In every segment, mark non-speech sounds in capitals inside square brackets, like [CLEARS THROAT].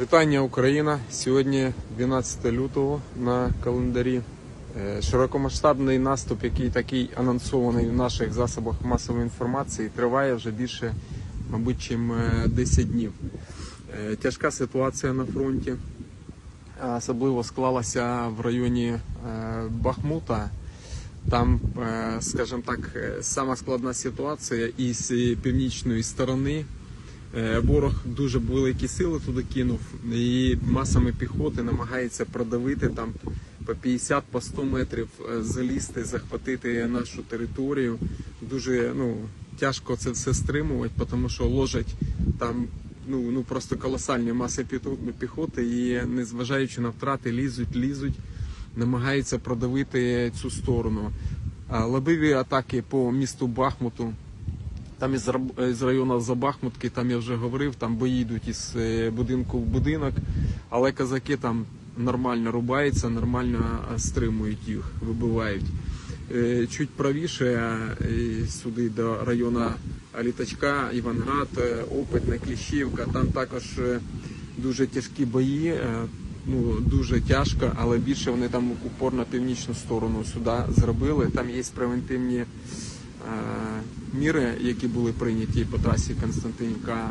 Вітання Україна! Сьогодні 12 лютого на календарі. Е, Широкомасштабний наступ, який такий анонсований в наших засобах масової інформації, триває вже більше, мабуть, чим е, 10 днів. Е, Тяжка ситуація на фронті, особливо склалася в районі е, Бахмута. Там, е, скажімо так, е, сама складна ситуація із е, північної сторони. Е, Ворог дуже великі сили туди кинув і масами піхоти намагається продавити там по 50 по 100 метрів е, залізти, захватити нашу територію. Дуже ну тяжко це все стримувати, тому що ложать там ну, ну просто колосальні маси піхо- піхоти, і незважаючи на втрати, лізуть, лізуть, намагаються продавити цю сторону. А Лобові атаки по місту Бахмуту. Там із, з району Забахмутки, там я вже говорив, там бої йдуть із е, будинку в будинок, але козаки там нормально рубаються, нормально е, стримують їх, вибивають. Е, Чуть правіше сюди до району Літачка, Іванград, Опитне, Кліщівка, там також дуже тяжкі бої. Ну, дуже тяжко, але більше вони там упор на північну сторону сюди зробили. Там є превентивні міри, які були прийняті по трасі Константинівка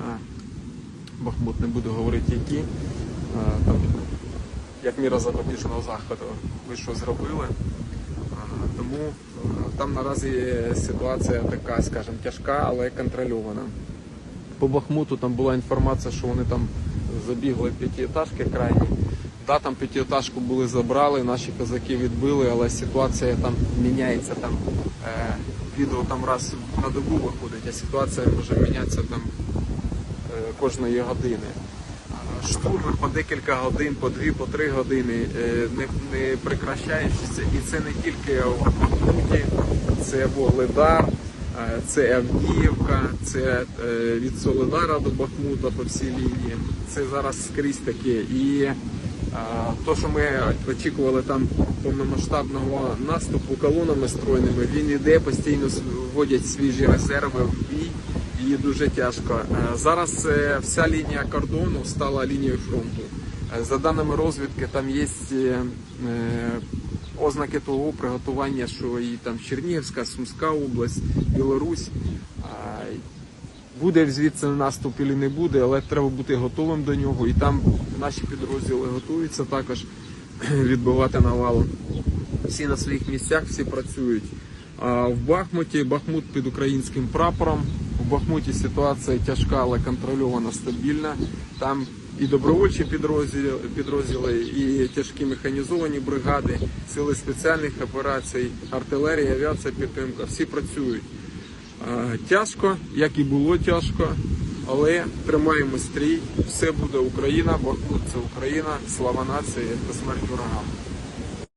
Бахмут, не буду говорити які. Е, Там, як міра запобіжного заходу, ви що зробили. Е, Тому е, там наразі ситуація така, скажімо, тяжка, але контрольована. По Бахмуту там була інформація, що вони там забігли п'ятиэтажки крайні. Да, там п'ятиэтажку були забрали, наші козаки відбили, але ситуація там міняється. Там е, відео там раз на добу виходить, а ситуація може мінятися там е, кожної години. Штурм по декілька годин, по дві, по три години, е, не, не прекращаючися. І це не тільки в Бахмуті, це Вогледар, е, це Авдіївка, це е, від Солидара до Бахмута по всій лінії. Це зараз скрізь таке. І а, то, що ми очікували там повномасштабного наступу колонами стройними, він іде, постійно вводять свіжі резерви в бій і дуже тяжко. Е, Зараз е, вся лінія кордону стала лінією фронту. Е, За даними розвідки, там є е, е, ознаки того приготування, що і там Чернігівська, Сумська область, Білорусь. Буде звідси наступ чи не буде, але треба бути готовим до нього. І там наші підрозділи готуються також [CLEARS THROAT] відбивати навалу. Всі на своїх місцях, всі працюють. А в Бахмуті Бахмут під українським прапором. Бахмуті ситуація тяжка, але контрольована, стабільна. Там і добровольчі підрозділи, підрозділи, і тяжкі механізовані бригади, сили спеціальних операцій, артилерія, авіація, підтримка. Всі працюють. Е, Тяжко, як і було тяжко, але тримаємо стрій. Все буде Україна, Бахмут це Україна, слава нації та смерть ворогам.